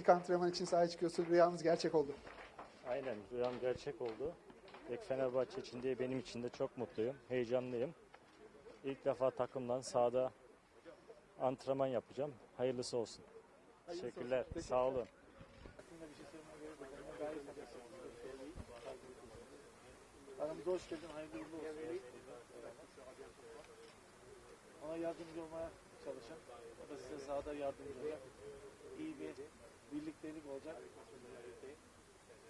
İlk antrenman için sahaya çıkıyorsun. Rüyamız gerçek oldu. Aynen rüyam gerçek oldu. Ve Fenerbahçe için de benim için de çok mutluyum, heyecanlıyım. İlk defa takımdan sahada antrenman yapacağım. Hayırlısı olsun. Teşekkürler. Sağ olun. Aramıza hoş geldin, hayırlı uğurlu olsun. Ona yardımcı olmaya çalışın. O da size sahada yardımcı olacak. İyi bir birliktelik olacak.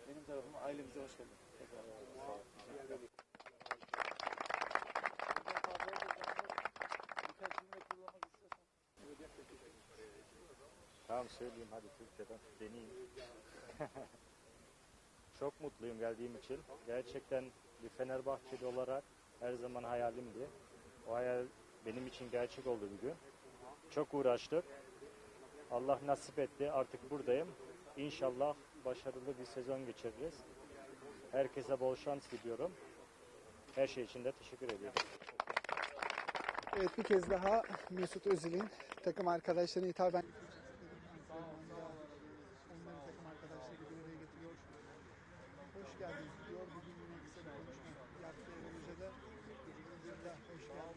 Benim tarafıma ailemize hoş geldin. Tamam söyleyeyim hadi Türkçeden deneyeyim. Çok mutluyum geldiğim için. Gerçekten bir Fenerbahçeli olarak her zaman hayalimdi. O hayal benim için gerçek oldu bugün. Çok uğraştık. Allah nasip etti. Artık buradayım. İnşallah başarılı bir sezon geçiririz. Herkese bol şans diliyorum. Her şey için de teşekkür ediyorum. Evet bir kez daha Mesut Özil'in takım arkadaşlarına hitaben onların takım arkadaşları bir getiriyor. Hoş geldiniz diyor. Bugün yine kısa bir konuşma yaptı Hoca da. Hoş geldiniz sonra